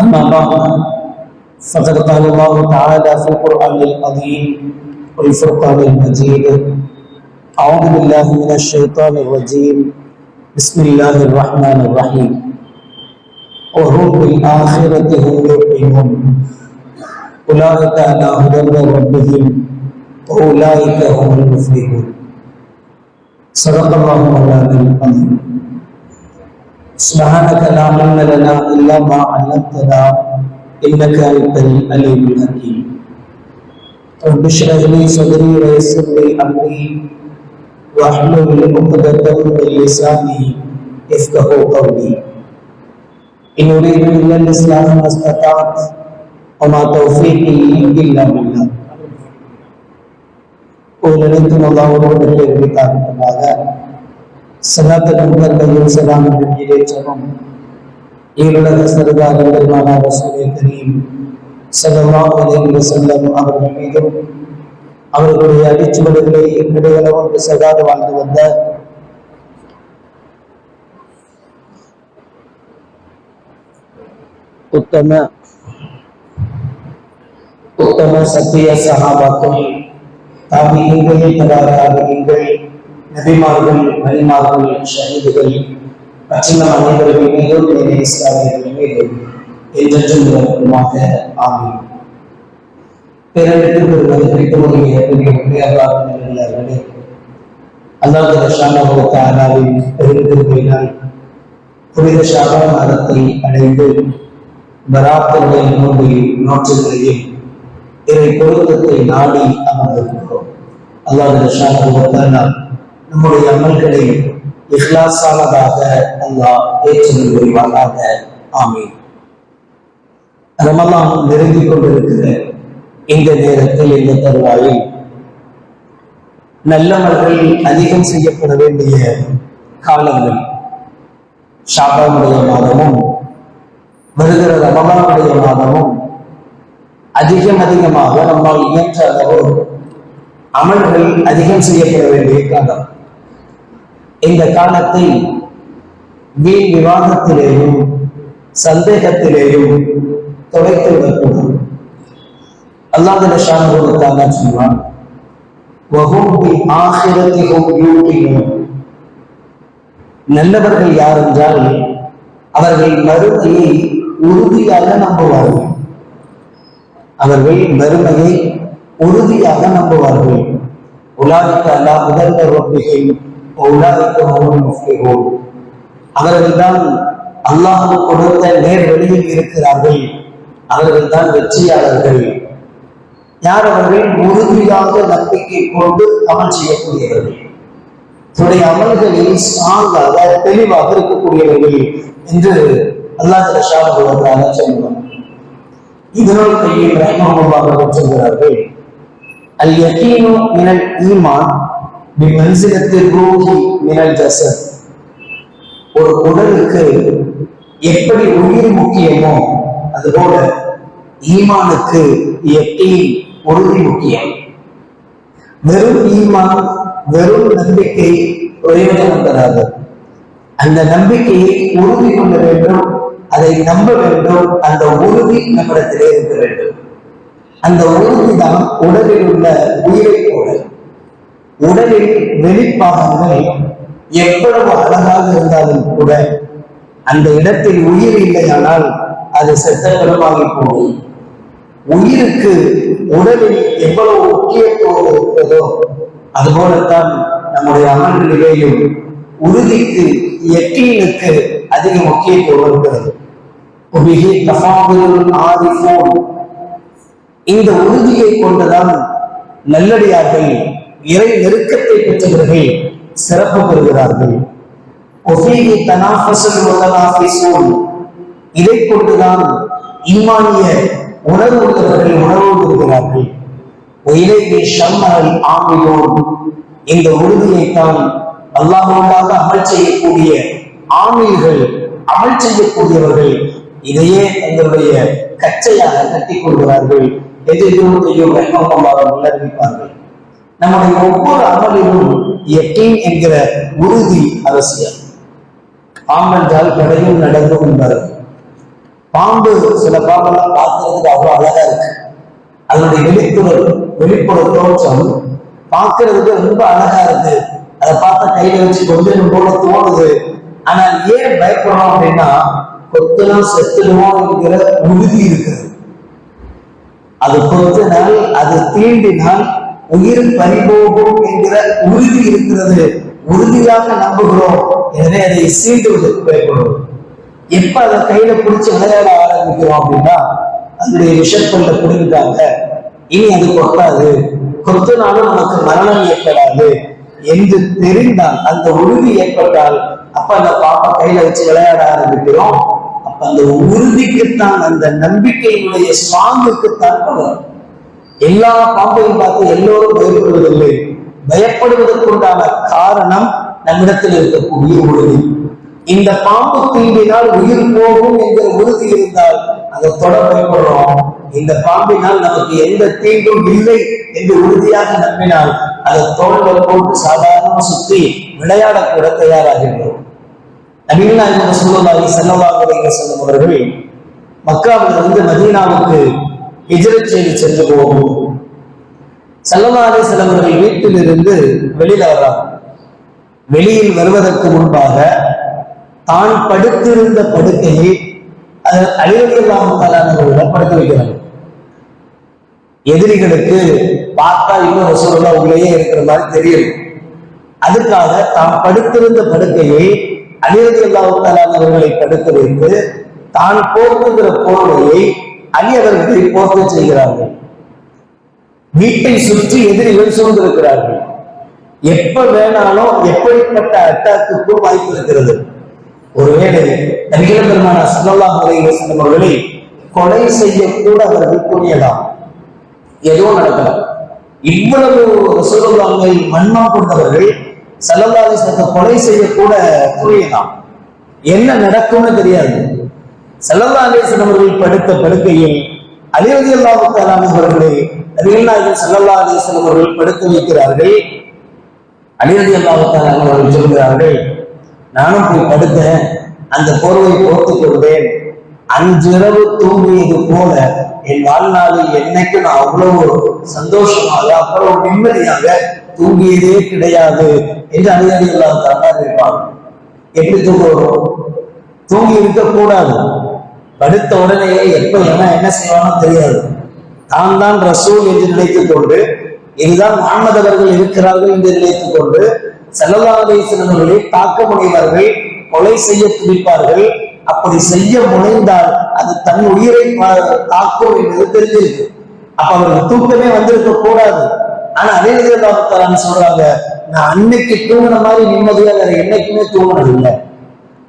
أما بعد فقد قال الله تعالى في القرآن العظيم والفرقان المجيد أعوذ بالله من الشيطان الرجيم. بسم الله الرحمن الرحيم. وهم بالآخرة هم يوقنون أولئك على هدى من ربهم وأولئك هم المفلحون. صدق الله مولانا العظيم. سبحانك لا علم لنا الا ما علمتنا انك انت العليم الحكيم رب اشرح لي صدري ويسر لي امري واحلل عقدة من لساني يفقه قولي ان اريد الا الاصلاح ما استطعت وما توفيقي الا بالله உலகத்தின் அல்லாவோடு தெரிவித்தார்களாக சலாத்த நண்பர்களையும் சலாம் ஜபம் ஈருலக சரதாரர் பெருமானா ரசூலை கரீம் சல்லல்லாஹு அலைஹி வஸல்லம் அவர்கள் மீதும். அவர்களுடைய அடிச்சுவடுகளை கிடைகளவும் சகாது வாழ்ந்து வந்த உத்தம உத்தம சத்திய சகாபாக்கள் தாபியங்கள் தபாதாபியங்கள் நபிமார்கள் வலிமார்கள் ஷஹீதுகள் மற்றும் அனைவர்கள் மீதும் இஸ்லாமியர்கள் மீதும் என்றென்றும் நிரப்பமாக ஆமீன். பிறருக்கு பெறுவது பிடிக்கக்கூடிய பெரிய உண்மையாளர்களே புனித ஷாபான் மாதத்தை அடைந்து பராத்தருடைய நோன்பை நோற்றுகளையும் இறை பொருத்தத்தை நாடி அமர்ந்திருக்கிறோம். அல்லாத ஷானஹு தஆலா நம்முடைய அமல்களை இஹ்லாசானதாக அல்லாஹ் ஏற்றுதல் புரிவானாக. ஆமீன். ரமலாம் நெருங்கி கொண்டிருக்கிற இந்த நேரத்தில் இந்த தருவாயில் நல்லவர்கள் அதிகம் செய்யப்பட வேண்டிய காலங்கள். ஷாபாவுடைய மாதமும் வருகிற ரமலானுடைய மாதமும் அதிகம் அதிகமாக நம்மால் இயன்ற அளவு அமல்கள் அதிகம் செய்யப்பட வேண்டிய காலம். இந்த காலத்தை வீண் விவாதத்திலேயும் சந்தேகத்திலேயும் தொலைத்து விடக்கூடாது அல்லாத ஷானுவத்தான சொன்னான் நல்லவர்கள் யார் என்றால் அவர்கள் மறுமையை உறுதியாக நம்புவார்கள். அவர்கள் மறுமையை உறுதியாக நம்புவார்கள். உலாவுக்கு அல்லா முதல்வர் ரொப்பிகள் உலாதிக்க முஃப்ளிஹூன் அவர்கள்தான் அல்லாஹ் கொடுத்த நேர் வழியில் இருக்கிறார்கள். அவர்கள் தான் வெற்றியாளர்கள். யார் அவர்கள் உறுதியாக நம்பிக்கை கொண்டு அமல் செய்யக்கூடியவர்கள்? தன்னுடைய அமல்களில் ஸ்ட்ராங்காக தெளிவாக இருக்கக்கூடியவர்கள் என்று அல்லாஹ் ஷாபுவதாக சொல்லுவார் இதனால் கையில் ரஹ்மான் சொல்கிறார்கள் அல் யகீனு மினல் ஈமான் பிமன்சிலத்தி ரூஹி மினல் ஒரு உடலுக்கு எப்படி உயிர் முக்கியமோ அதுபோல ஈமானுக்கு யக்கீன் உறுதி முக்கியம். வெறும் ஈமான் வெறும் நம்பிக்கை பிரயோஜனம் தராது. அந்த நம்பிக்கையை உறுதி கொள்ள வேண்டும் அதை நம்ப வேண்டும் அந்த உறுதி நம்மிடத்திலே இருக்க வேண்டும். அந்த உறுதி தான் உடலில் உள்ள உயிரை போல. உடலில் வெளிப்பாகங்கள் எவ்வளவு அழகாக இருந்தாலும் கூட அந்த இடத்தில் உயிர் இல்லையானால் அது செத்த பிறமாகி போகும். உயிருக்கு உடலில் எவ்வளவு முக்கியத்துவம் இருக்கிறதோ அதுபோலத்தான் நம்முடைய அமல்களிலேயும் உறுதிக்கு எக்கீனுக்கு அதிக முக்கியத்துவம் இருக்கிறது. இந்த உறுதியை கொண்டுதான் நல்லடியார்கள் இறை நெருக்கத்தை பெற்றவர்கள் சிறப்பு பெறுகிறார்கள். இதை கொண்டுதான் இம்மானிய உணர்வு உள்ளவர்கள் உணர்வு பெறுகிறார்கள் உயிரை ஷம்மர்கள் ஆமியோன் இந்த உறுதியைத்தான் அல்லாஹூடாக அமல் செய்யக்கூடிய ஆமில்கள் அமல் செய்யக்கூடியவர்கள் இதையே தங்களுடைய கச்சையாக கட்டிக் கொள்கிறார்கள். எதிர்த்து அறிவிப்பார்கள் நம்முடைய ஒவ்வொரு அமலிலும் எட்டீன் என்கிற உறுதி அவசியம். பாம்பென்றால் கடையும் நடக்கும் என்பார்கள் பாம்பு சில பாம்பெல்லாம் பார்க்கறதுக்கு அவ்வளவு அழகா இருக்கு. அதனுடைய வெளிப்புற வெளிப்புற தோற்றம் பார்க்கறதுக்கு ரொம்ப அழகா இருக்கு. அதை பார்த்தா கையில வச்சு கொஞ்சம் போல தோணுது. ஆனால் ஏன் பயப்படுறோம் அப்படின்னா கொத்தலும் செத்துடுவோம் என்கிற உறுதி இருக்குது அது கொத்தினால் அது தீண்டினால் உயிர் பறிபோகும் என்கிற உறுதி இருக்கிறது. உறுதியாக நம்புகிறோம். எனவே அதை சீண்டுவதற்கு பயப்படுவோம் எப்ப அதை கையில பிடிச்சி விளையாட ஆரம்பிக்கிறோம் அப்படின்னா அதனுடைய விஷப்பல்ல பிடிக்கிட்டாங்க இனி அது கொட்டாது. கொத்தினாலும் நமக்கு மரணம் ஏற்படாது. என்று தெரிந்தால் அந்த உறுதி ஏற்பட்டால் அப்ப அந்த பாப்பா கையில வச்சு விளையாட ஆரம்பிக்கிறோம். அப்ப அந்த உறுதிக்குத்தான் அந்த நம்பிக்கையினுடைய ஸ்ட்ராங்குக்குத்தான் பவர். எல்லா பாம்பையும் பார்த்து எல்லோரும் பயப்படுவதில்லை. பயப்படுவதற்குண்டான காரணம் நம்மிடத்தில் இருக்கக்கூடிய உறுதி. இந்த பாம்பு தீண்டினால் உயிர் போகும் என்கிற உறுதி இருந்தால் அதை தொட பயப்படுறோம் இந்த பாம்பினால் நமக்கு எந்த தீண்டும் இல்லை என்று உறுதியாக நம்பினால் அதை தோல்ல போட்டு சாதாரண சுற்றி விளையாடக்கூட தயாராகின்றோம். நவீன நாயகம் சூழலாகி செல்லவாக செல்லும் அவர்கள் மக்காவிலிருந்து மதீனாவுக்கு ஹிஜ்ரத் செய்து சென்று போகும். செல்லவாரி வீட்டில் வீட்டிலிருந்து வெளியில வர்றாங்க வெளியில் வருவதற்கு முன்பாக தான் படுத்திருந்த படுக்கையை அழிவதில்லாமல் படுக்க வைக்கிறார்கள். எதிரிகளுக்கு பார்த்தா இன்னும் ரசூலுல்லா உள்ளேயே இருக்கிற மாதிரி தெரியும். அதுக்காக தான் படுத்திருந்த படுக்கையை அலிரதி தலைவர்களை படுக்க வைத்து தான் போக்குகிற போர்வையை அலி அவர்களை செய்கிறார்கள். வீட்டை சுற்றி எதிரிகள் சூழ்ந்திருக்கிறார்கள். எப்ப வேணாலும் எப்படிப்பட்ட அட்டாக்குக்கும் வாய்ப்பு இருக்கிறது? ஒருவேளை நபிகள் பெருமான சல்லல்லாஹு அலைஹி அவர்களை கொலை செய்யக்கூட அவர்கள் துணியலாம் ஏதோ நடக்கலாம். இவ்வளவு சூழலாமை மன்மா கொண்டவர்கள் சல்லல்லாஹு கொலை செய்யக்கூட துணியலாம் என்ன நடக்கும்னு தெரியாது. சல்லல்லாஹு அலைஹி அவர்கள் படுத்த படுக்கையில் அலிவதி ரலியல்லாஹு தஆலா அவர்களை நபிகள் அவர்கள் படுக்க வைக்கிறார்கள். அலிவதி ரலியல்லாஹு தஆலா அவர்கள் சொல்கிறார்கள் நானும் போய் படுத்தேன் அந்த போர்வை போர்த்துக் கொண்டேன் அன்றிரவு தூங்கியது போல என் வாழ்நாளில் என்னைக்கு நான் அவ்வளவு சந்தோஷமாக அவ்வளவு நிம்மதியாக தூங்கியதே கிடையாது என்று அணியடி இல்லாத இருப்பாங்க எப்படி தூங்க வரும் தூங்கி இருக்க கூடாது படுத்த உடனே எப்ப என்ன என்ன செய்வானோ தெரியாது. தான் தான் ரசூல் என்று நினைத்துக் கொண்டு இதுதான் முகமது இருக்கிறார்கள் என்று நினைத்துக் கொண்டு செல்லல்லாதேசனவர்களை தாக்க முனைவார்கள் கொலை செய்ய துடிப்பார்கள். அப்படி செய்ய முனைந்தால் அது தன் உயிரை தாக்கும் என்பது தெரிஞ்சிருக்கு. அப்ப அவருக்கு தூக்கமே வந்திருக்க கூடாது. ஆனா அதே விதத்தாரான்னு சொல்றாங்க நான் அன்னைக்கு தூங்கின மாதிரி நிம்மதியாக என்னைக்குமே தூங்கினது இல்லை.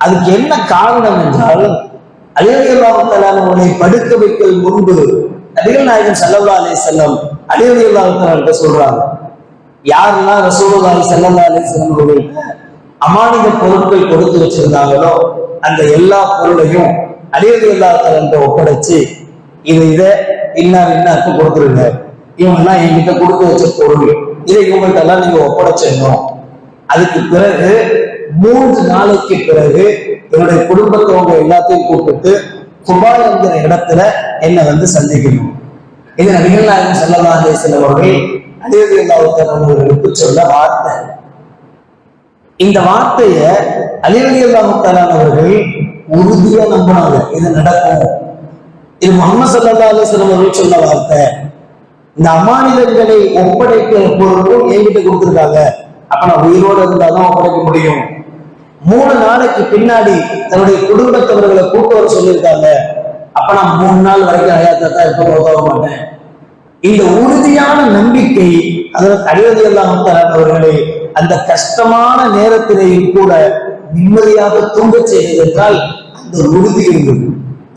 அதுக்கு என்ன காரணம் என்றால் அலிரதியுல்லாஹாலை படுக்க வைக்கல் முன்பு நபிகள் நாயகன் சல்லல்லா அலி செல்லம் அலிரதியுல்லாஹால சொல்றாங்க. யாரெல்லாம் ரசூலுல்லா ஸல்லல்லாஹு அலி செல்லம் அவர்கள்ட்ட அமானித பொருட்கள் கொடுத்து வச்சிருந்தாங்களோ அந்த எல்லா பொருளையும் அலிரதி ஒப்படைச்சு இது இதை இன்னார் இன்னாருக்கு கொடுத்துருங்க. இவங்கெல்லாம் என்கிட்ட கொடுத்து வச்ச பொருள் இதை இவங்கள்ட்ட எல்லாம் நீங்க ஒப்படைச்சிடணும். அதுக்கு பிறகு மூன்று நாளைக்கு பிறகு என்னுடைய குடும்பத்தவங்க எல்லாத்தையும் கூப்பிட்டு குபாய் என்கிற இடத்துல என்னை வந்து சந்திக்கணும். இது நபிகள் நாயகம் ஸல்லல்லாஹு அலைஹி வஸல்லம் அவர்கள் அலிரதி அவர்களுக்கு சொன்ன வார்த்தை. இந்த வார்த்தைய அலிரதி அவர்கள் உறுதியா நம்பினாங்க. இது நடக்கும். இது முகமது சல்லா அலிஸ்லாம் அவர்கள் சொன்ன வார்த்தை. இந்த அமானிதங்களை ஒப்படைக்கிற பொருளும் என்கிட்ட கொடுத்துருக்காங்க. அப்ப நான் உயிரோடு இருந்தாதான் ஒப்படைக்க முடியும். மூணு நாளைக்கு பின்னாடி தன்னுடைய குடும்பத்தவர்களை கூட்டு வர சொல்லியிருக்காங்க. அப்ப நான் மூணு நாள் வரைக்கும் அயாத்தா தான் உதவ மாட்டேன். இந்த உறுதியான நம்பிக்கை அதில் அழிவது எல்லாம் அவர்களை அந்த கஷ்டமான நேரத்திலேயும் கூட நிம்மதியாக தூங்கச் செய்தது என்றால் அந்த உறுதி இருந்தது.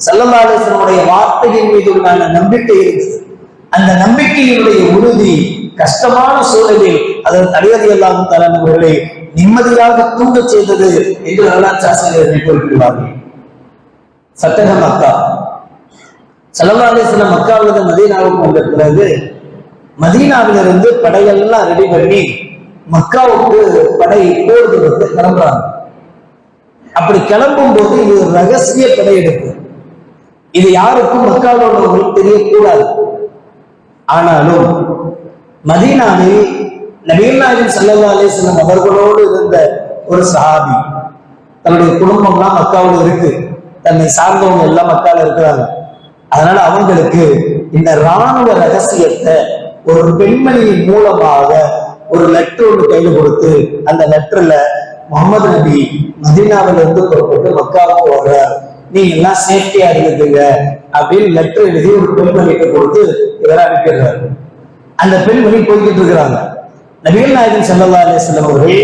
சல்லல்லாசனுடைய வார்த்தையின் மீது உண்டான நம்பிக்கை இருந்தது. அந்த நம்பிக்கையினுடைய உறுதி கஷ்டமான சூழலில் அதன் தலைவதி எல்லாம் தலைவர்களை நிம்மதியாக தூங்க செய்தது என்று வரலாற்று ஆசிரியர்கள் குறிப்பிடுவார்கள் சட்டக மக்கா. சல்லா அலிஸ்லாம் மக்காவிலிருந்து மதீனாவுக்கு வந்த பிறகு மதீனாவிலிருந்து படையெல்லாம் ரெடி பண்ணி மக்காவுக்கு படை போடுவதற்கு கிளம்புறாங்க. அப்படி கிளம்பும் போது இது ரகசிய படையெடுப்பு இது யாருக்கும் மக்காவில் உள்ளவர்களுக்கு தெரியக்கூடாது. ஆனாலும் மதீனாவில் நபீர்நாயகன் சல்லல்லா அலிஸ்லாம் அவர்களோடு இருந்த ஒரு சஹாபி தன்னுடைய குடும்பம்லாம் மக்காவில் இருக்கு. தன்னை சார்ந்தவங்க எல்லாம் மக்கால இருக்கிறாங்க. அதனால அவங்களுக்கு இந்த ராணுவ ரகசியத்தை ஒரு பெண்மணியின் மூலமாக ஒரு லெட்டர் ஒன்று கையில் கொடுத்து அந்த லெட்டர்ல முகமது நபி மதினாவில இருந்து புறப்பட்டு மக்காவுக்கு வர்றார். நீங்க எல்லாம் சேஃப்டியா இருந்துங்க அப்படின்னு லெட்டர் எழுதி ஒரு பெண்மணிக்கு கொடுத்து இவரை அனுப்பிடுறாரு. அந்த பெண்மணி போய்கிட்டு இருக்கிறாங்க. நபிகள் நாயகன் சல்லா செல்லம் அவர்கள்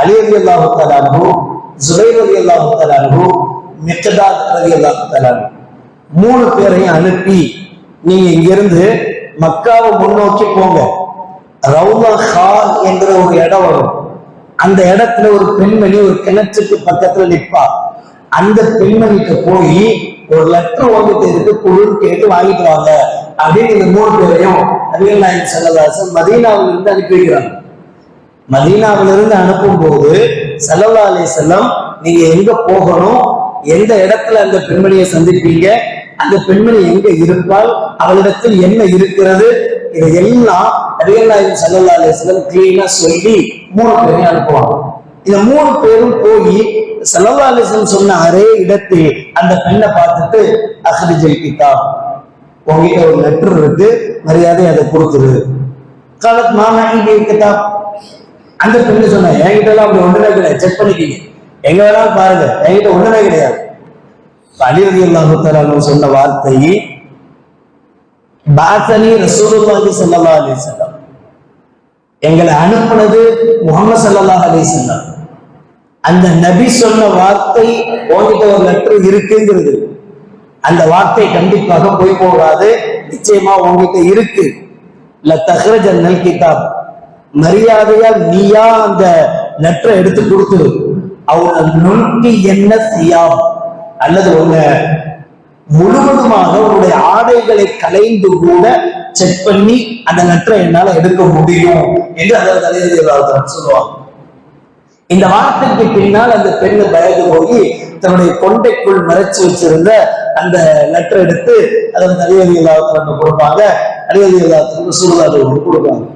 அலி அலி அல்லாஹு தலானு ஜுபைர் அலி அல்லாஹு தலானு மிக்கதாத் அலி அல்லாஹு தலானு மூணு பேரையும் அனுப்பி நீங்க இங்கிருந்து மக்காவை முன்னோக்கி போங்க. ரவுலா ஹால் என்ற ஒரு இடம் வரும். அந்த இடத்துல ஒரு பெண்மணி ஒரு கிணற்றுக்கு பக்கத்துல நிற்பா அந்த பெண்மணிக்கு போய் ஒரு லெட்டர் வாங்கிட்டு இருக்கு குழு கேட்டு வாங்கிட்டு வாங்க. அப்படின்னு இந்த மூணு பேரையும் நபிகள் நாயக் செல்லதாசன் மதீனாவிலிருந்து அனுப்பி வைக்கிறாங்க. மதீனாவிலிருந்து அனுப்பும் போது சல்லல்லா அலி செல்லம் நீங்க எங்க போகணும்? எந்த இடத்துல அந்த பெண்மணியை சந்திப்பீங்க? அந்த பெண்மணி எங்க இருப்பால் அவளிடத்தில் என்ன இருக்கிறது? இதை எல்லாம் நபிகள் நாயகம் சல்லல்லா அலி செல்லம் கிளீனா சொல்லி மூணு பேரையும் அனுப்புவாங்க. இந்த மூணு பேரும் போய் சல்லல்லா அலிஸ்லம் சொன்ன அரே இடத்தில் அந்த பெண்ணை பார்த்துட்டு அஹ்ரிஜல் கிதாப் உங்ககிட்ட ஒரு லெட்டர் இருக்கு மரியாதை அதை கொடுத்துரு. காலத் மாமா இங்கே கிதாப் அந்த பெண்ணு சொன்ன என்கிட்ட எல்லாம் அப்படி ஒன்றுமே கிடையாது. செக் பண்ணிக்கிங்க. எங்க வேணாலும் பாருங்க. என்கிட்ட ஒன்றுமே கிடையாது. அலிரதி அல்லாஹு சொன்ன வார்த்தை பாத்தனி ரசூலுல்லாஹி ஸல்லல்லாஹு அலைஹி எங்களை அனுப்புனது முகமது ஸல்லல்லாஹு அலி வஸல்லம். அந்த நபி சொன்ன வார்த்தை உங்ககிட்ட ஒரு லெட்டர் இருக்குங்கிறது. அந்த வார்த்தை கண்டிப்பாக போய் போகாது. நிச்சயமா உங்ககிட்ட இருக்கு. ல தஹ்ரஜன்னல் கிதாப். மரியாதையால் நீயா அந்த லெட்டரை எடுத்து கொடுத்துரு அவங்க நுண்கி என்ன சியாம்? அல்லது உங்க முழுவதுமாக உங்களுடைய ஆடைகளை கலைந்து கூட செக் பண்ணி அந்த லெட்டரை என்னால எடுக்க முடியும் என்று அதை தலைவர் சொல்லுவாங்க இந்த வார்த்தைக்கு பின்னால் அந்த பெண்ணு பயந்து போய் தன்னுடைய கொண்டைக்குள் மறைச்சு வச்சிருந்த அந்த லெட்டர் எடுத்து அதை வந்து அலிவதி இல்லாதவங்க கொடுப்பாங்க. அலிவதி இல்லாதவங்க சூழ்நிலை கொடுப்பாங்க.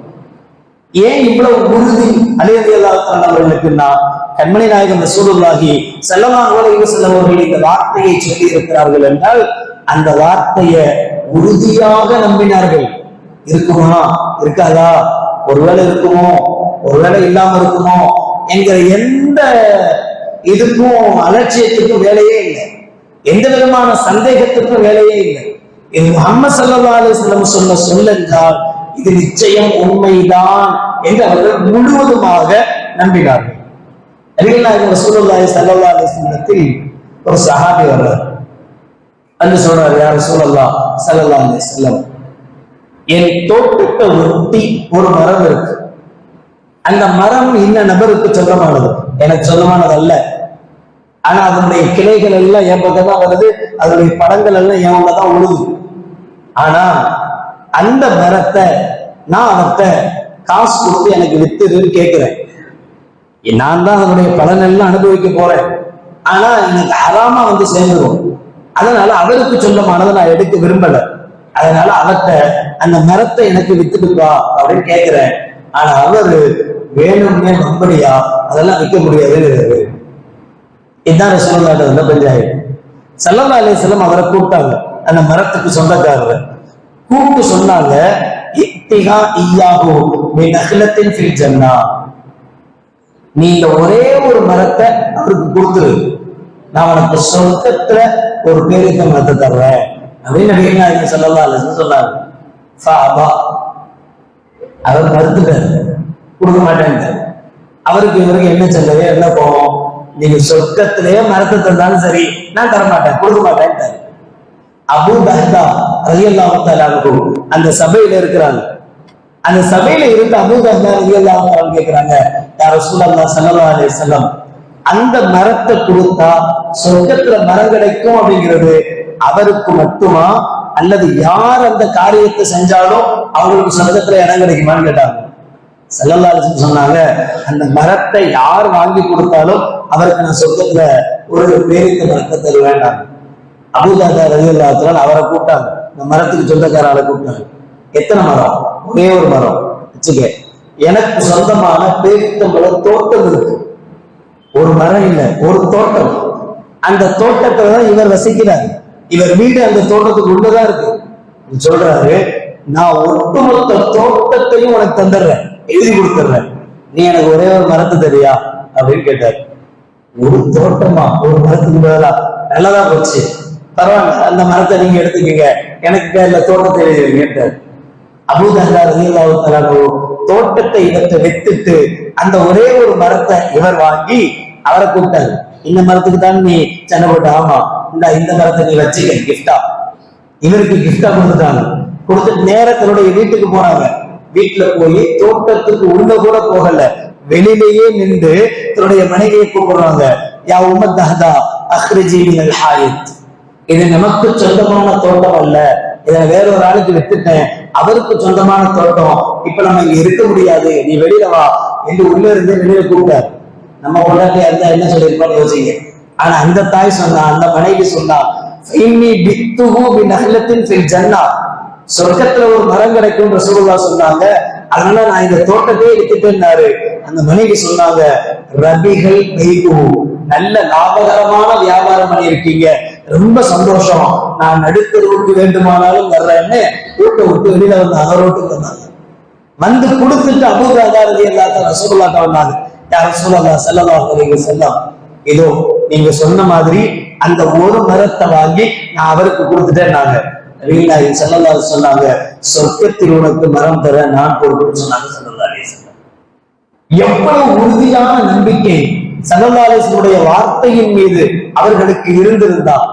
ஏன் இவ்வளவு உறுதி அலிவதி இல்லாதவன் அவர்களுக்குன்னா கண்மணி நாயகம் சூழலாகி செல்லமாக செல்லவர்கள் இந்த வார்த்தையை சொல்லி இருக்கிறார்கள் என்றால் அந்த வார்த்தையை உறுதியாக நம்பினார்கள். இருக்குமா? இருக்காதா? ஒருவேளை இருக்குமோ? ஒருவேளை இல்லாம இருக்குமோ? என்கிற எந்த இதுக்கும் அலட்சியத்துக்கும் வேலையே இல்லை. எந்த விதமான சந்தேகத்துக்கும் வேலையே இல்லை. இது முகமது சல்லா அலிஸ்லம் சொன்ன சொல் என்றால் இது நிச்சயம் உண்மைதான் என்று அவர்கள் முழுவதுமாக நம்பினார்கள். நபிகள் நாயகம் ரசூலுல்லாஹி ஒரு சஹாபி வர்றார். அன்று சொல்றாரு யார் சூழல்லா ஸல்லல்லாஹு அலைஹி என் தோட்டத்தை ஒட்டி ஒரு மரம் இருக்கு. அந்த மரம் இன்ன நபருக்கு சொந்தமானது. எனக்கு சொந்தமானது அல்ல ஆனா அதனுடைய கிளைகள் எல்லாம் என் பக்கம் தான் வருது அதனுடைய படங்கள் எல்லாம் என் உள்ளதான் உழுது. ஆனா அந்த மரத்தை நான் அவர்கிட்ட காசு கொடுத்து எனக்கு வித்துருன்னு கேட்கிறேன். நான் தான் அதனுடைய பலன் எல்லாம் அனுபவிக்க போறேன். ஆனா எனக்கு அறாமா வந்து சேர்ந்துடும் அதனால அவருக்கு சொந்தமானதை நான் எடுக்க விரும்பல. அதனால அவர்கிட்ட அந்த மரத்தை எனக்கு வித்துடுப்பா அப்படின்னு கேட்கிறேன். ஆனா அவரு வேணும்னே நம்படியா அதெல்லாம் விற்க முடியாதுன்னு இதுதான் ரசூலுல்லாஹி வந்த பஞ்சாயத்து சல்லல்லா செல்லம் அவரை கூப்பிட்டாங்க. அந்த மரத்துக்கு சொந்தக்காரர். கூப்பிட்டு சொன்னாங்க இத்திகா ஈயாகு நீ அகிலத்தின் ஃபில் ஜன்னா. நீங்க ஒரே ஒரு மரத்தை அவருக்கு கொடுத்துரு. நான் உனக்கு சொர்க்கத்துல ஒரு பேரித்த மரத்தை தர்றேன். அப்படின்னு நபிகள் சொல்லலாம் இல்ல சொன்னாங்க. சாபா. அவர் மறுத்துட்டார். கொடுக்க மாட்டேன்ட்டு அவருக்கு இவருக்கு என்ன சொல்லவே என்ன போவோம் நீங்க சொர்க்கத்திலேயே மரத்தை தந்தாலும் சரி நான் தரமாட்டேன் கொடுக்க மாட்டேன் அபு தஹ்தா ரலியல்லாஹு தஆலா அந்த சபையில இருக்கிறாங்க. அந்த சபையில இருந்து அபு தஹ்தா ரலியல்லாஹு தஆலா கேக்குறாங்க யா ரசூலல்லாஹ் ஸல்லல்லாஹு அலைஹி செல்லம் அந்த மரத்தை கொடுத்தா சொர்க்கத்துல மரம் கிடைக்கும் அப்படிங்கிறது அவருக்கு மட்டுமா? அல்லது யார் அந்த காரியத்தை செஞ்சாலும் அவங்களுக்கு சொர்க்கத்துல இடம் கிடைக்குமான்னு கேட்டாங்க. செல்லல்லா சொன்னாங்க அந்த மரத்தை யார் வாங்கி கொடுத்தாலும் அவருக்கு நான் சொர்க்கத்துல ஒரு பேருக்கு மரத்தை வேண்டாம். அபுதாதா ரலியல்லாஹு அவரை கூப்பிட்டாங்க. இந்த மரத்துக்கு சொந்தக்கார ஆளை கூப்பிட்டாங்க. எத்தனை மரம்? ஒரே ஒரு மரம். வச்சுக்க. எனக்கு சொந்தமான பேரித்தம்பழம் தோட்டம் இருக்கு. ஒரு மரம் இல்லை ஒரு தோட்டம். அந்த தோட்டத்தை தான் இவர் வசிக்கிறார். இவர் வீடு அந்த தோட்டத்துக்கு உள்ளதான் இருக்கு. சொல்றாரு நான் ஒட்டுமொத்த தோட்டத்தையும் உனக்கு தந்துடுறேன். எழுதி கொடுத்துடுறேன். நீ எனக்கு ஒரே ஒரு மரத்தை தெரியா? அப்படின்னு கேட்டாரு. ஒரு தோட்டமா ஒரு மரத்துக்கு பதிலா நல்லதா போச்சு. பரவாயில்ல அந்த மரத்தை நீங்க எடுத்துக்கீங்க. எனக்கு பேர்ல தோட்டத்தை எழுதிருங்கன்றாரு அபூதஹா ரலியல்லாஹு தோட்டத்தை இவற்றை வித்துட்டு அந்த ஒரே ஒரு மரத்தை இவர் வாங்கி அவரை கூப்பிட்டாரு. இந்த மரத்துக்கு தான் நீ சென்னை போட்டு ஆமா இந்த இந்த மரத்தை நீ வச்சுக்க கிஃப்டா இவருக்கு கிஃப்டா கொடுத்துட்டாங்க. கொடுத்துட்டு நேரா தன்னுடைய வீட்டுக்கு போனாங்க வீட்டுல போய் தோட்டத்துக்கு உள்ள கூட போகல. வெளியிலேயே நின்று தன்னுடைய மனைவியை கூப்பிடுறாங்க. யா உமத் தஹதா அஹ்ரிஜி மினல் ஹாயித். இது நமக்கு சொந்தமான தோட்டம் அல்ல. இதை வேற ஒரு ஆளுக்கு வித்துட்டேன். அவருக்கு சொந்தமான தோட்டம். இப்ப நம்ம இங்க இருக்க முடியாது. நீ வெளியில வா என்று உள்ள இருந்து வெளியில கூப்பிட்டார். நம்ம பொண்டாட்டியா இருந்தா என்ன சொல்லியிருப்பான்னு யோசிங்க. ஆனா அந்த தாய் சொன்னா அந்த மனைவி சொன்னா ஜன்னா." சொர்க்கத்துல ஒரு மரம் கிடைக்கும் ரசூலுல்லாஹ் சொன்னாங்க. அதனால நான் இந்த தோட்டத்தையே வித்துட்டேன்னாரு அந்த மனைவி சொன்னாங்க ரபிகள் பெய்கு நல்ல லாபகரமான வியாபாரம் பண்ணியிருக்கீங்க. ரொம்ப சந்தோஷம். நான் நடுத்தருக்கு வேண்டுமானாலும் வர்றேன்னு வீட்டை விட்டு வெளியில வந்தாங்க ரோட்டுக்கு வந்தாங்க. வந்து கொடுத்துட்டு அபூதாதா ரதி எல்லாத்த ரசூலுல்லாஹ் வந்தாங்க. யார் சொல்லலாம் செல்லலாம் நீங்க செல்லம் இதோ நீங்க சொன்ன மாதிரி அந்த ஒரு மரத்தை வாங்கி நான் அவருக்கு கொடுத்துட்டேன்னாங்க. நபிகளாகி ஸல்லல்லாஹு சொன்னாங்க சொர்க்கத்தில் உனக்கு மரம் தர நான் பொறுப்புன்னு சொன்னாங்க ஸல்லல்லாஹு எவ்வளவு உறுதியான நம்பிக்கை சல்லல்லாஹுடைய வார்த்தையின் மீது அவர்களுக்கு இருந்திருந்தால்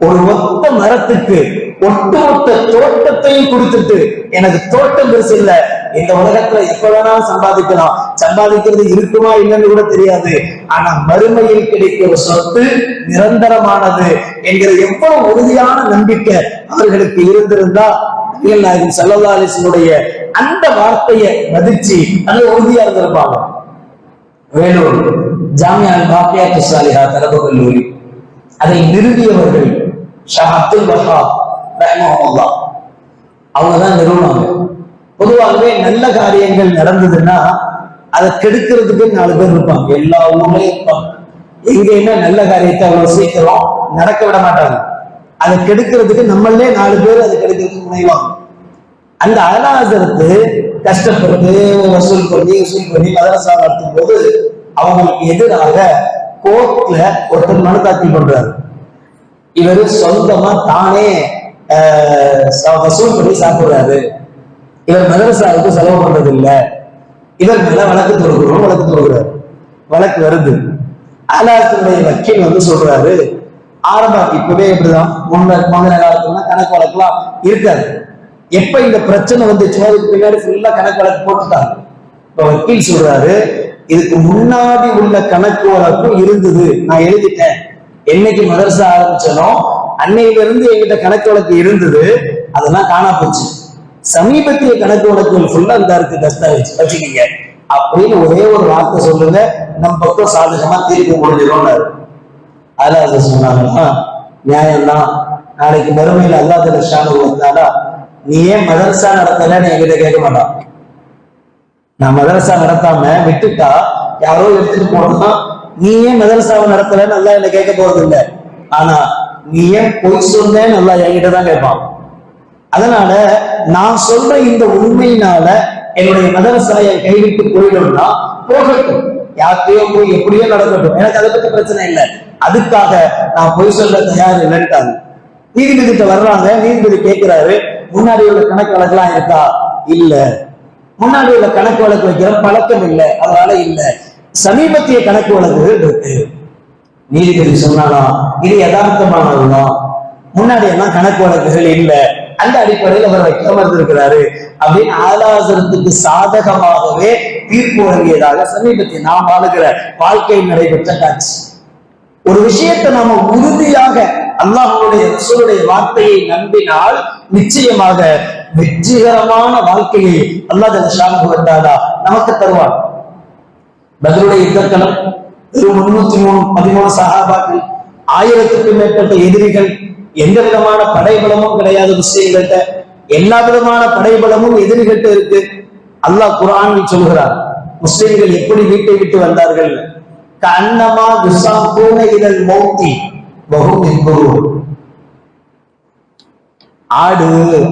ஒரு ஒத்த மரத்துக்கு ஒட்டுமொத்த தோட்டத்தையும் கொடுத்துட்டு எனக்கு தோட்டம் பெருசு இல்ல. இந்த உலகத்துல எப்ப வேணாலும் சம்பாதிக்கலாம். சம்பாதிக்கிறது இருக்குமா இல்லைன்னு கூட தெரியாது. ஆனா மறுமையில் கிடைக்கிற சொத்து நிரந்தரமானது என்கிற எவ்வளவு உறுதியான நம்பிக்கை அவர்களுக்கு இருந்திருந்தா நாயகன் நாயகம் சல்லல்லா அந்த வார்த்தையை மதிச்சு அது உறுதியா இருந்திருப்பாங்க. வேலூர் ஜாமியா பாக்கியா கிருஷ்ணாலிஹா தரபு கல்லூரி அதை நிறுவியவர்கள் ஷா அப்துல் பஹா ரஹ்மஹுல்லாஹ் அவங்க தான் நிறுவனாங்க பொதுவாகவே நல்ல காரியங்கள் நடந்ததுன்னா அதை கெடுக்கிறதுக்கு நாலு பேர் இருப்பாங்க. எல்லா ஊர்லயும் இருப்பாங்க. எங்கேயுமே நல்ல காரியத்தை அவ்வளவு சீக்கிரம் நடக்க விட மாட்டாங்க. அதை கெடுக்கிறதுக்கு நம்மளே நாலு பேர் அதை கெடுக்கிறதுக்கு முனைவாங்க. அந்த அழகாசரத்து கஷ்டப்பட்டு வசூல் பண்ணி வசூல் பண்ணி மதரசா நடத்தும் போது அவங்களுக்கு எதிராக கோர்ட்ல ஒருத்தர் மனு தாக்கல் பண்றாரு. இவர் சொந்தமா தானே வசூல் பண்ணி சாப்பிடுறாரு. இவர் மதரசாவுக்கு செலவு பண்றது இல்ல இவர் மேல வழக்கு தொடுக்கிறோம் வழக்கு தொடுக்கிறாரு. வழக்கு வருது. அலாத்தினுடைய வக்கீல் வந்து சொல்றாரு ஆரம்பம் இப்பவே இப்படிதான். முன்ன முந்தின காலத்துல கணக்கு வழக்குலாம் இருக்காது. எப்ப இந்த பிரச்சனை வந்துச்சு அதுக்கு பின்னாடி ஃபுல்லா கணக்கு வழக்கு போட்டுட்டாங்க. இப்ப வக்கீல் சொல்றாரு இதுக்கு முன்னாடி உள்ள கணக்கு வழக்கும் இருந்தது. நான் எழுதிட்டேன். என்னைக்கு மதரசா ஆரம்பிச்சனோ அன்னையில இருந்து என்கிட்ட கணக்கு வழக்கு இருந்தது. அதெல்லாம் காணா போச்சு. சமீபத்திய கணக்கு வழக்குகள் ஃபுல்லா இந்த இருக்கு தஸ்தாவேஜ் வச்சுக்கீங்க. அப்படின்னு ஒரே ஒரு வார்த்தை சொல்லுங்க நம்ம பக்கம் சாதகமா தீர்ப்பு முடிஞ்சிடும் அல்லாஹ் சொன்னாங்கன்னா நியாயம்தான். நாளைக்கு மறுமையில் அல்லாஹ் ஷானு வந்தாடா நீ ஏன் மதரசா நடத்தலன்னு என்கிட்ட கேட்க மாட்டான். நான் மதரசா நடத்தாம விட்டுட்டா யாரோ எடுத்துட்டு போனோம்னா நீ ஏன் மதரசாவை நடத்தலன்னு நல்லா என்ன கேட்க போறது இல்லை ஆனா நீ ஏன் பொய் சொன்னேன்னு நல்லா என்கிட்ட தான் கேட்பான். அதனால நான் சொல்ற இந்த உண்மையினால என்னுடைய மதரசாயை கைவிட்டு போயிடும்னா போகட்டும். யார்கிட்டயோ போய் எப்படியோ நடக்கட்டும். எனக்கு அதை பத்தி பிரச்சனை இல்லை. அதுக்காக நான் பொய் சொல்ல தயார் இல்லைன்ட்டாங்க. நீதிபதிட்ட வர்றாங்க. நீதிபதி கேட்கிறாரு முன்னாடி உள்ள கணக்கு வழக்கெல்லாம் இருக்கா? இல்ல. முன்னாடி உள்ள கணக்கு வழக்கு வைக்கிற பழக்கம் இல்லை. அதனால இல்லை. சமீபத்திய கணக்கு வழக்குகள் இருக்கு. நீதிபதி சொன்னானா இது யதார்த்தமானதுதான் முன்னாடி எல்லாம் கணக்கு வழக்குகள் இல்ல. அந்த அடிப்படையில் அவர் வைக்காம இருந்திருக்கிறாரு. அப்படின்னு ஆலாசனத்துக்கு சாதகமாகவே தீர்ப்பு வழங்கியதாக சமீபத்தில் நாம் வாழுகிற வாழ்க்கையில் நடைபெற்ற காட்சி. ஒரு விஷயத்தை நாம உறுதியாக அல்லாஹ்வுடைய ரசூலுடைய வார்த்தையை நம்பினால் நிச்சயமாக வெற்றிகரமான வாழ்க்கையை அல்லாஹ் ஜல்லஷானஹு வ நமக்கு தருவான். பதிலுடைய யுத்தக்களம் வெறும் முன்னூத்தி மூணு பதிமூணு சகாபாக்கள் ஆயிரத்துக்கும் மேற்பட்ட எதிரிகள் எந்த விதமான படைபலமும் கிடையாது முஸ்லீம்கள்ட்ட எல்லா விதமான படைபலமும் எதிரிகள்ட்ட இருக்கு. அல்லாஹ் குரான் சொல்கிறார் முஸ்லிம்கள் எப்படி வீட்டை விட்டு வந்தார்கள்? கண்ணமா துசாப்பூன இதழ் மௌத்தி பகு என்பது ஆடு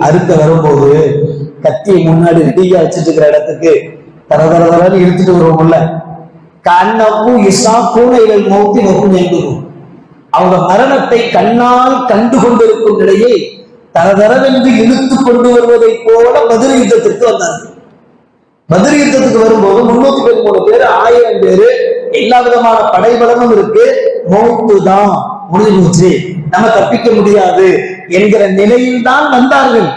அறுக்க வரும்போது கத்தியை முன்னாடி ரெடியா வச்சுட்டு இருக்கிற இடத்துக்கு தர தர தரன்னு இழுத்துட்டு வருவோம்ல. கண்ணப்பு இசா பூனைகள் மௌத்தி வகும் என்பதும் அவங்க மரணத்தை கண்ணால் கண்டு கொண்டிருக்கும் நிலையை தரதரவென்று இழுத்து கொண்டு வருவதை போல மதுரை யுத்தத்திற்கு வந்தார்கள். மதுரை யுத்தத்துக்கு வரும்போது முன்னூத்தி பதிமூணு பேர் ஆயிரம் பேரு எல்லா விதமான படைபலமும் இருக்கு. மௌத்து தான் முடிஞ்சு போச்சு நம்ம தப்பிக்க முடியாது என்கிற நிலையில் தான் வந்தார்கள்.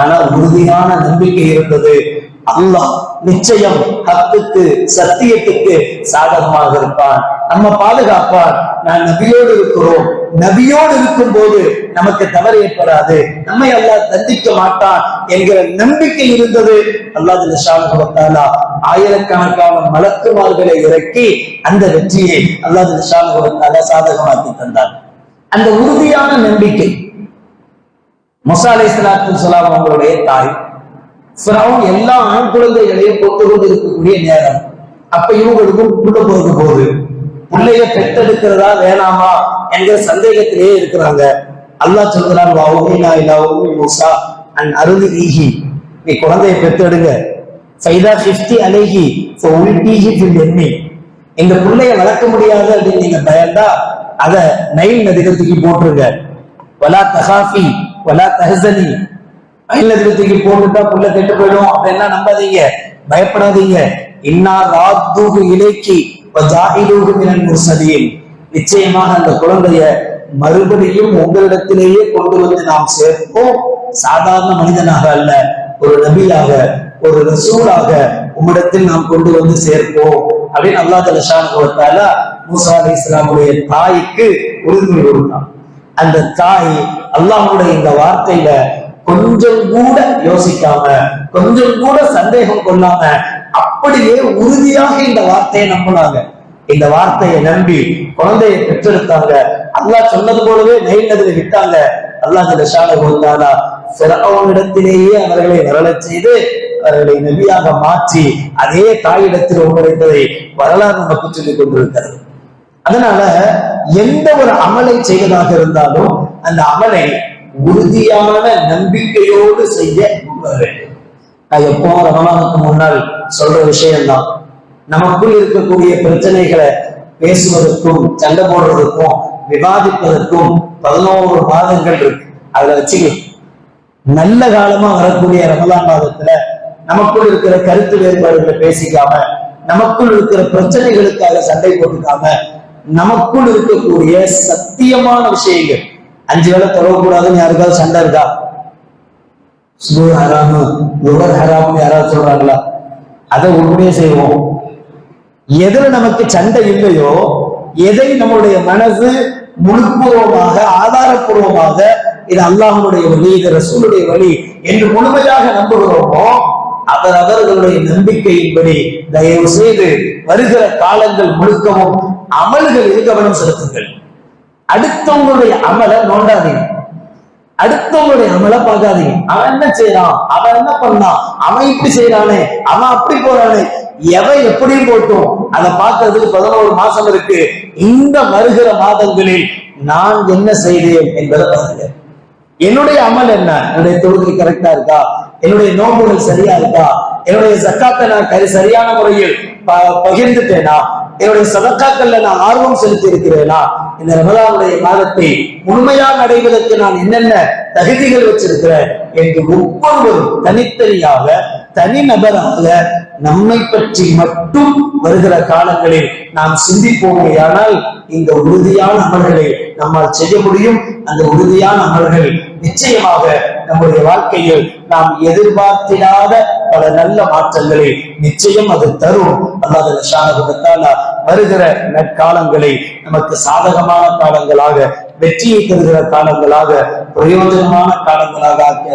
ஆனால் உறுதியான நம்பிக்கை இருந்தது. அல்லாஹ் நிச்சயம் ஹத்துக்கு சத்தியத்துக்கு சாதகமாக இருப்பான். நம்ம பாதுகாப்பான். நான் நபியோடு இருக்கிறோம். நபியோடு இருக்கும் போது நமக்கு தவறு ஏற்படாது நம்மை அல்லாஹ் தண்டிக்க மாட்டான் என்கிற நம்பிக்கை இருந்தது. அல்லாஹ் ஆயிரக்கணக்கான மலக்குமார்களை இறக்கி அந்த வெற்றியை அல்லாஹ் சாதகமாக்கி தந்தார். அந்த உறுதியான நம்பிக்கை. முசா அலை சலாத்து சலாம் அவங்களுடைய தாய் ஃபிரௌன் எல்லா ஆண் குழந்தைகளையும் போட்டு கொண்டு இருக்கக்கூடிய நேரம். அப்ப இவங்களுக்கும் புள்ள போக போகுது. பிள்ளைய பெற்றெடுக்கிறதா வேணாமா என்கிற சந்தேகத்திலேயே இருக்கிறாங்க. அல்லாஹ் சொல்கிறான் வாவுமீனா இல்லா உம்மி மூசா அண்ட் அருள் ஈஹி நீ குழந்தையை பெற்றெடுங்க. ஃபைதா ஃபிஃப்டி அலைஹி உல்டீஹி ஃபில் எண்ணி எங்க பிள்ளைய வளர்க்க முடியாது அப்படின்னு நீங்க பயந்தா அதை நைல் நதிகத்துக்கு தூக்கி போட்டுருங்க. வலா தகாஃபி வலா தஹசனி நைல் தூக்கி போட்டுட்டா புள்ள கெட்டு போயிடும். அப்படின்லாம் நம்பாதீங்க. பயப்படாதீங்க. இன்னா ராத்தூகு இலைக்கி வஜாயிலூகு நிச்சயமாக அந்த குழந்தைய மறுபடியும் உங்களிடத்திலேயே கொண்டு வந்து நாம் சேர்ப்போம். சாதாரண மனிதனாக அல்ல ஒரு நபியாக ஒரு ரசூலாக உம்மிடத்தில் நாம் கொண்டு வந்து சேர்ப்போம். அப்படின்னு அல்லா தலஷான மூசா அலி இஸ்லாமுடைய தாய்க்கு உறுதிமொழி கொடுத்தான். அந்த தாய் அல்லாஹுடைய இந்த வார்த்தையில கொஞ்சம் கூட யோசிக்காம கொஞ்சம் கூட சந்தேகம் கொள்ளாம அப்படியே உறுதியாக இந்த வார்த்தையை நம்பினாங்க. இந்த வார்த்தையை நம்பி குழந்தையை பெற்றெடுத்தாங்க. அல்லாஹ் சொன்னது போலவே நெயில் நதியில விட்டாங்க. அல்லாஹ் ஜலஷான இடத்திலேயே அவர்களை வரலச் செய்து அவர்களை நெல்லியாக மாற்றி அதே தாயிடத்தில் ஒப்படைத்ததை வரலாறு நமக்கு சொல்லிக் கொண்டிருக்கிறது. அதனால எந்த ஒரு அமலை செய்வதாக இருந்தாலும் அந்த அமலை உறுதியான நம்பிக்கையோடு செய்ய வேண்டும். நான் எப்போ ரமலானுக்கு முன்னால் சொல்ற விஷயம்தான். நமக்குள் இருக்கக்கூடிய பிரச்சனைகளை பேசுவதற்கும் சண்டை போடுறதுக்கும் விவாதிப்பதற்கும் பதினோரு மாதங்கள் இருக்கு. அதுல வச்சுக்க. நல்ல காலமா வரக்கூடிய ரமலான் மாதத்துல நமக்குள் இருக்கிற கருத்து வேறுபாடுகளை பேசிக்காம நமக்குள் இருக்கிற பிரச்சனைகளுக்காக சண்டை போட்டுக்காம நமக்குள் இருக்கக்கூடிய சத்தியமான விஷயங்கள் அஞ்சு வேளை தொழக்கூடாதுன்னு யாருக்காவது சண்டை இருக்கா? சுபர் ஹராமு லுகர் ஹராமு யாராவது சொல்றாங்களா? அதை உண்மையே செய்வோம். எதுல நமக்கு சண்டை இல்லையோ எதை நம்முடைய மனசு முழுப்பூர்வமாக ஆதாரப்பூர்வமாக இது அல்லாஹனுடைய வழி இது ரசூலுடைய வழி என்று முழுமையாக நம்புகிறோமோ அவர் அவர்களுடைய நம்பிக்கையின்படி தயவு செய்து வருகிற காலங்கள் முழுக்கவும் அமல்களில் கவனம் செலுத்துங்கள். அடுத்தவங்களுடைய அமலை நோண்டாதீங்க. அடுத்தவங்களுடைய அமலை பார்க்காதீங்க. அவன் என்ன செய்யறான்? அவன் என்ன பண்ணான்? அவன் இப்படி செய்யறானே. அவன் அப்படி போறானே. எவன் எப்படியும் போட்டும். அதை பார்க்கறதுக்கு பதினோரு மாசம் இருக்கு. இந்த வருகிற மாதங்களில் நான் என்ன செய்தேன் என்பதை பாருங்க. என்னுடைய அமல் என்ன? என்னுடைய தொழுகை கரெக்டா இருக்கா? என்னுடைய நோம்புகள் சரியா இருக்கா? என்னுடைய சக்காத்தை நான் சரியான முறையில் ப- பகிர்ந்துட்டேனா? என்னுடைய சதக்காக்கள்ல நான் ஆர்வம் செலுத்தி இருக்கிறேனா? இந்த ரமலானுடைய மாதத்தை முழுமையாக அடைவதற்கு நான் என்னென்ன தகுதிகள் வச்சிருக்கிறேன் என்று ஒவ்வொருவரும் தனித்தனியாக தனிநபராக நம்மை பற்றி மட்டும் வருகிற காலங்களில் நாம் சிந்திப்போமேயானால் இந்த உறுதியான அமல்களை நம்மால் செய்ய முடியும். அந்த உறுதியான அமல்கள் நிச்சயமாக நம்முடைய வாழ்க்கையில் நாம் எதிர்பார்த்திடாத பல நல்ல மாற்றங்களை நிச்சயம் அது தரும். அல்லாத வருகிற நற்காலங்களை நமக்கு சாதகமான காலங்களாக வெற்றியை தருகிற காலங்களாக பிரயோஜனமான காலங்களாக ஆக்கிய